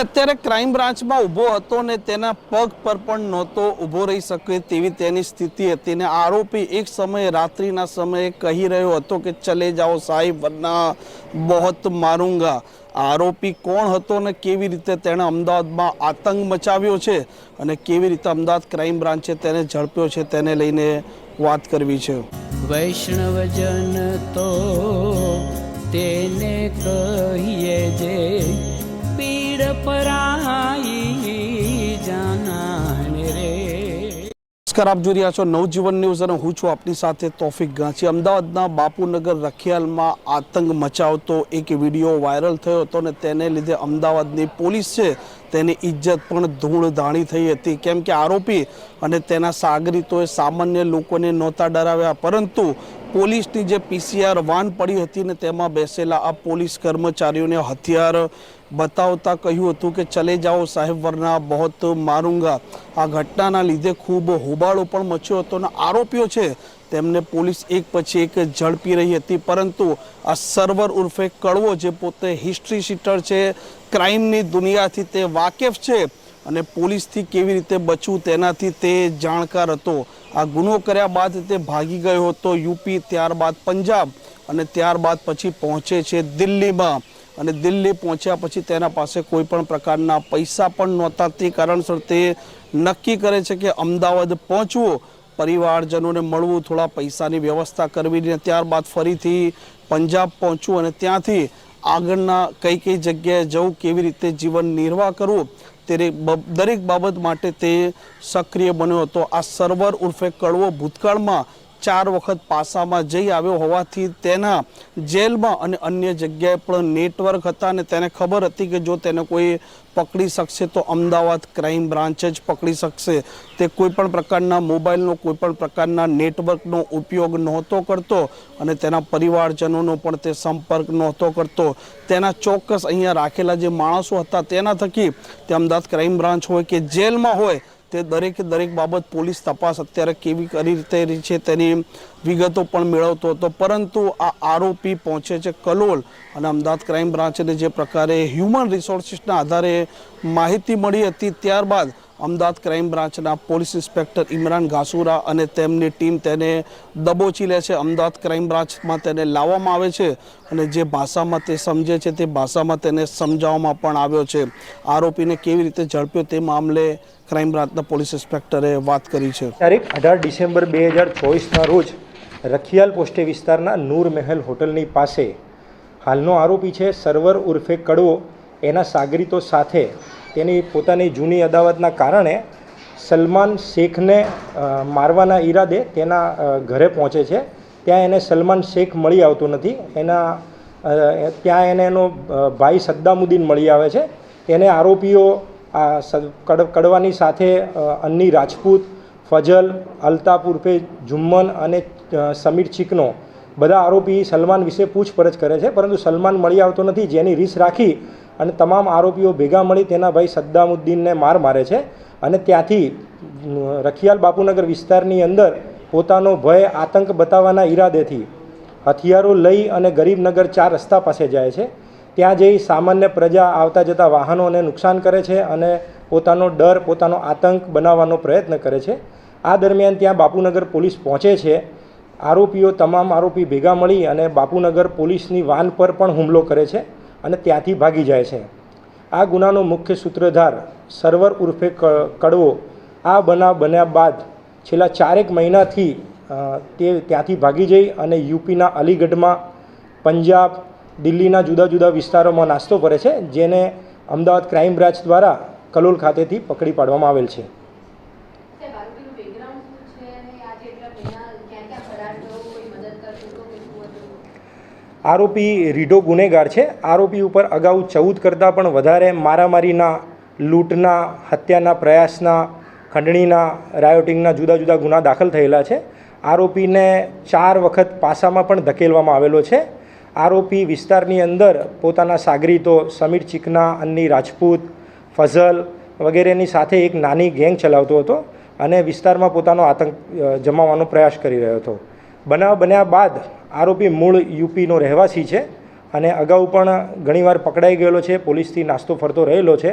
અત્યારે ક્રાઇમ બ્રાન્ચમાં ઊભો હતો ને તેના પગ પર પણ નહોતો ઊભો રહી શકે તેવી તેની સ્થિતિ હતી ને આરોપી એક સમયે રાત્રિના સમયે કહી રહ્યો હતો કે, ચલે જાઓ સાહેબ, વરના બહોત મારુંગા. આરોપી કોણ હતો ને કેવી રીતે તેણે અમદાવાદમાં આતંક મચાવ્યો છે અને કેવી રીતે અમદાવાદ ક્રાઇમ બ્રાન્ચે તેને ઝડપ્યો છે તેને લઈને વાત કરવી છે. વૈષ્ણવજન તો તેને કહીએ જે પરાઈ નમસ્કાર, આપ જોઈ રહ્યા છો નવજીવન ન્યૂઝ અને હું છું આપની સાથે તોફિક ગાંચી. અમદાવાદના બાપુનગર રખિયાલમાં આતંક મચાવતો એક વીડિયો વાયરલ થયો હતો ને તેને લીધે અમદાવાદની પોલીસ છે તેની ઇજ્જત પણ ધૂળધાણી થઈ હતી. કેમ કે આરોપી અને તેના સાગરીતોએ સામાન્ય લોકોને નહોતા ડરાવ્યા, પરંતુ પોલીસની જે પીસીઆર વાન પડી હતી ને તેમાં બેસેલા આ પોલીસ કર્મચારીઓને હથિયાર બતાવતા કહ્યું હતું કે ચલે જાઓ સાહેબ વરના, બહોત મારુંગા. આ ઘટનાના લીધે ખૂબ હોબાળો પણ મચ્યો હતો અને આરોપીઓ છે તેમને પોલીસ એક પછી એક ઝડપી રહી હતી. પરંતુ આ સર્વર ઉર્ફે કડવો જે પોતે હિસ્ટ્રી શીટર છે ક્રાઇમની દુનિયાથી તે વાકેફ છે અને પોલીસથી કેવી રીતે બચવું તેનાથી તે જાણકાર હતો. આ ગુનો કર્યા બાદ તે ભાગી ગયો હતો યુપી ત્યારબાદ પંજાબ અને ત્યારબાદ પછી પહોંચે છે દિલ્હીમાં. અને દિલ્હી પહોંચ્યા પછી તેના પાસે કોઈ પણ પ્રકારના પૈસા પણ નહોતા. તે કારણસર તે નક્કી કરે છે કે અમદાવાદ પહોંચવું, પરિવારજનોને મળવું, થોડા પૈસાની વ્યવસ્થા કરવી અને ત્યારબાદ ફરીથી પંજાબ પહોંચવું અને ત્યાંથી આગળના કઈ કઈ જગ્યાએ જવું, કેવી રીતે જીવન નિર્વાહ કરવું તે દરેક બાબત માટે તે સક્રિય બન્યો હતો. આ સર્વર ઉર્ફે કડવો ભૂતકાળમાં ચાર વખત પાસામાં જઈ આવ્યો હોવાથી તેના જેલમાં અને અન્ય જગ્યાએ પણ નેટવર્ક હતા અને તેને ખબર હતી કે જો તેને કોઈ પકડી શકશે તો અમદાવાદ ક્રાઇમ બ્રાન્ચ જ પકડી શકશે. તે કોઈપણ પ્રકારના મોબાઈલનો કોઈપણ પ્રકારના નેટવર્કનો ઉપયોગ નહોતો કરતો અને તેના પરિવારજનોનો પણ તે સંપર્ક નહોતો કરતો. તેના ચોક્કસ અહીંયા રાખેલા જે માણસો હતા, તેના થકી તે અમદાવાદ ક્રાઇમ બ્રાન્ચ હોય કે જેલમાં હોય તે દરેકે દરેક બાબત પોલીસ તપાસ અત્યારે કેવી કરી રીતે છે તેની વિગતો પણ મેળવતો હતો. પરંતુ આ આરોપી પહોંચે છે કલોલ અને અમદાવાદ ક્રાઇમ બ્રાન્ચને જે પ્રકારે હ્યુમન રિસોર્સિસના આધારે માહિતી મળી હતી, ત્યારબાદ અમદાવાદ ક્રાઇમ બ્રાન્ચના પોલીસ ઇન્સ્પેક્ટર ઇમરાન ઘાસુરા અને તેમની ટીમ તેને દબોચી લે છે. અમદાવાદ ક્રાઇમ બ્રાન્ચમાં તેને લાવવામાં આવે છે અને જે ભાષામાં તે સમજે છે તે ભાષામાં તેને સમજાવવામાં પણ આવ્યો છે. આરોપીને કેવી રીતે ઝડપ્યો તે મામલે ક્રાઇમ બ્રાન્ચના પોલીસ ઇન્સ્પેક્ટરે વાત કરી છે. તારીખ અઢાર ડિસેમ્બર બે હજાર ચોવીસના રોજ રખિયાલ પોસ્ટે વિસ્તારના નૂર મહેલ હોટલની પાસે હાલનો આરોપી છે સર્વર ઉર્ફે કડવો. એના સાગરીતો સાથે તેની પોતાની જૂની અદાવતના કારણે સલમાન શેખને મારવાના ઈરાદે તેના ઘરે પહોંચે છે. ત્યાં એને સલમાન શેખ મળી આવતો નથી. એના ત્યાં એને એનો ભાઈ સદ્દામુદ્દીન મળી આવે છે. એને આરોપીઓ, આ કડ, કડવાની સાથે અન્ની રાજપૂત, ફજલ, અલ્તાફ ઉર્ફે જુમ્મન અને સમીર ચિકનો બધા આરોપી સલમાન વિશે પૂછપરછ કરે છે. પરંતુ સલમાન મળી આવતો નથી. જેની રીસ રાખી અને તમામ આરોપીઓ ભેગા મળી તેના ભાઈ સદ્દામુદ્દીનને માર મારે છે. અને ત્યાંથી રખિયાલ બાપુનગર વિસ્તારની અંદર પોતાનો ભય, આતંક બતાવવાના ઈરાદેથી હથિયારો લઈ અને ગરીબનગર ચાર રસ્તા પાસે જાય છે. ત્યાં જઈ સામાન્ય પ્રજા આવતા જતા વાહનોને નુકસાન કરે છે અને પોતાનો ડર, પોતાનો આતંક બનાવવાનો પ્રયત્ન કરે છે. આ દરમિયાન ત્યાં બાપુનગર પોલીસ પહોંચે છે. આરોપીઓ, તમામ આરોપી ભેગા મળી અને બાપુનગર પોલીસની વાન પર પણ હુમલો કરે છે. અને ત્યાંથી ભાગી જાય છે. આ ગુનાનો મુખ્ય સૂત્રધાર સર્વર ઉર્ફે કડવો આ બનાવ બન્યા બાદ છેલ્લા ચારેક મહિનાથી તે ત્યાંથી ભાગી જઈ અને યુપીના અલીગઢમાં પંજાબ, દિલ્હીના જુદા જુદા વિસ્તારોમાં નાસ્તો કરે છે, જેને અમદાવાદ ક્રાઇમ બ્રાન્ચ દ્વારા કલોલ ખાતેથી પકડી પાડવામાં આવેલ છે સાહેબ આરોપીનું બેકગ્રાઉન્ડ શું છે અને આજે એટલા મહિના ક્યાં ક્યાં ફરાર થયો કોઈ મદદ કરતું તો કે શું હતું આરોપી રીઢો ગુનેગાર છે. આરોપી ઉપર અગાઉ ચૌદ કરતાં પણ વધારે મારામારીના, લૂંટના, હત્યાના પ્રયાસના, ખંડણીના, રાયોટિંગના જુદા જુદા ગુના દાખલ થયેલા છે. આરોપીને ચાર વખત પાસામાં પણ ધકેલવામાં આવેલો છે. આરોપી વિસ્તારની અંદર પોતાના સાગરીતો સમીર ચીકના, અન્ની રાજપૂત, ફઝલ વગેરેની સાથે એક નાની ગેંગ ચલાવતો હતો અને વિસ્તારમાં પોતાનો આતંક જમાવવાનો પ્રયાસ કરી રહ્યો હતો. બનાવ બન્યા બાદ આરોપી મૂળ યુપીનો રહેવાસી છે અને અગાઉ પણ ઘણીવાર પકડાઈ ગયેલો છે, પોલીસથી નાસ્તો ફરતો રહેલો છે,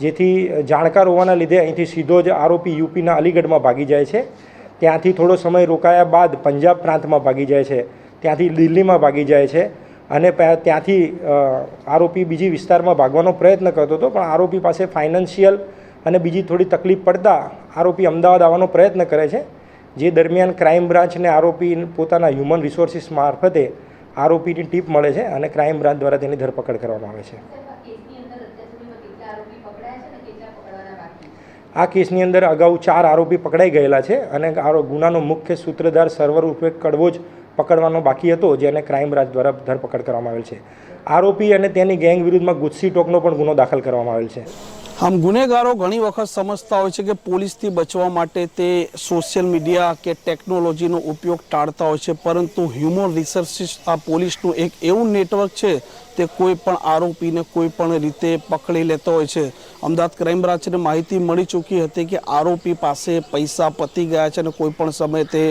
જેથી જાણકાર હોવાના લીધે અહીંથી સીધો જ આરોપી યુપીના અલીગઢમાં ભાગી જાય છે. ત્યાંથી થોડો સમય રોકાયા બાદ પંજાબ પ્રાંતમાં ભાગી જાય છે, ત્યાંથી દિલ્હીમાં ભાગી જાય છે અને ત્યાંથી આરોપી બીજી વિસ્તારમાં ભાગવાનો પ્રયત્ન કરતો હતો, પણ આરોપી પાસે ફાઇનાન્શિયલ અને બીજી થોડી તકલીફ પડતા આરોપી અમદાવાદ આવવાનો પ્રયત્ન કરે છે. જે દરમિયાન ક્રાઇમ બ્રાન્ચને આરોપી પોતાના હ્યુમન રિસોર્સિસ મારફતે આરોપીની ટીપ મળે છે અને ક્રાઇમ બ્રાન્ચ દ્વારા તેની ધરપકડ કરવામાં આવે છે. આ કેસની અંદર અગાઉ ચાર આરોપી પકડાઈ ગયેલા છે અને આરો, ગુનાનો મુખ્ય સૂત્રધાર સર્વર રૂપે કડવો જ પકડવાનો બાકી હતો, જેને ક્રાઇમ બ્રાન્ચ દ્વારા ધરપકડ કરવામાં આવેલ છે. આરોપી અને તેની ગેંગ વિરુદ્ધમાં ગુસ્સી ટોકનો પણ ગુનો દાખલ કરવામાં આવેલ છે. આમ ગુનેગારો ઘણી વખત સમજતા હોય છે કે પોલીસથી બચવા માટે તે સોશિયલ મીડિયા કે ટેકનોલોજીનો ઉપયોગ ટાળતા હોય છે, પરંતુ હ્યુમન રિસર્ચિસ આ પોલીસનું એક એવું નેટવર્ક છે તે કોઈ પણ આરોપીને કોઈ પણ રીતે પકડી લેતો હોય છે. અમદાવાદ ક્રાઇમ બ્રાન્ચને માહિતી મળી ચૂકી હતી કે આરોપી પાસે પૈસા પતી ગયા છે અને કોઈ પણ સમયે તે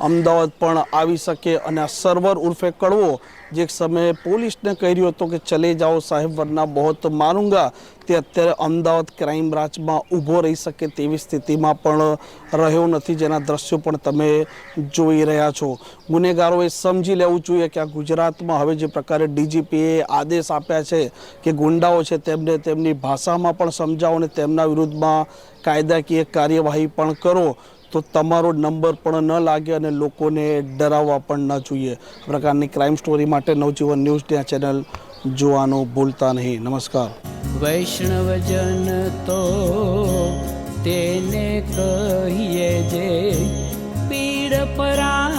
અમદાવાદ પણ આવી શકે અને આ સર્વર ઉર્ફે કડવો જે સમયે પોલીસને કહી રહ્યો હતો કે ચલે જાઓ સાહેબ વરના બહોત મારુંગા, તે અત્યારે અમદાવાદ ક્રાઇમ બ્રાન્ચમાં ઊભો રહી શકે તેવી સ્થિતિમાં પણ રહ્યો નથી. જેના દ્રશ્યો પણ તમે જોઈ રહ્યા છો. ગુનેગારોએ સમજી લેવું જોઈએ કે આ ગુજરાતમાં હવે જે પ્રકારે ડીજીપીએ આદેશ આપ્યા છે કે ગુંડાઓ છે તેમને તેમની ભાષામાં પણ સમજાવો અને તેમના વિરુદ્ધમાં કાયદાકીય કાર્યવાહી પણ કરો. તો તમારો નંબર પણ ન લાગે અને લોકોને ડરાવવા પણ ન જોઈએ. પ્રકારની ક્રાઇમ સ્ટોરી માટે નવજીવન ન્યૂઝ આ ચેનલ જોવાનું ભૂલતા નહીં. નમસ્કાર. વૈષ્ણવજન તો તેને કહીએ જે પીડ પરાઈ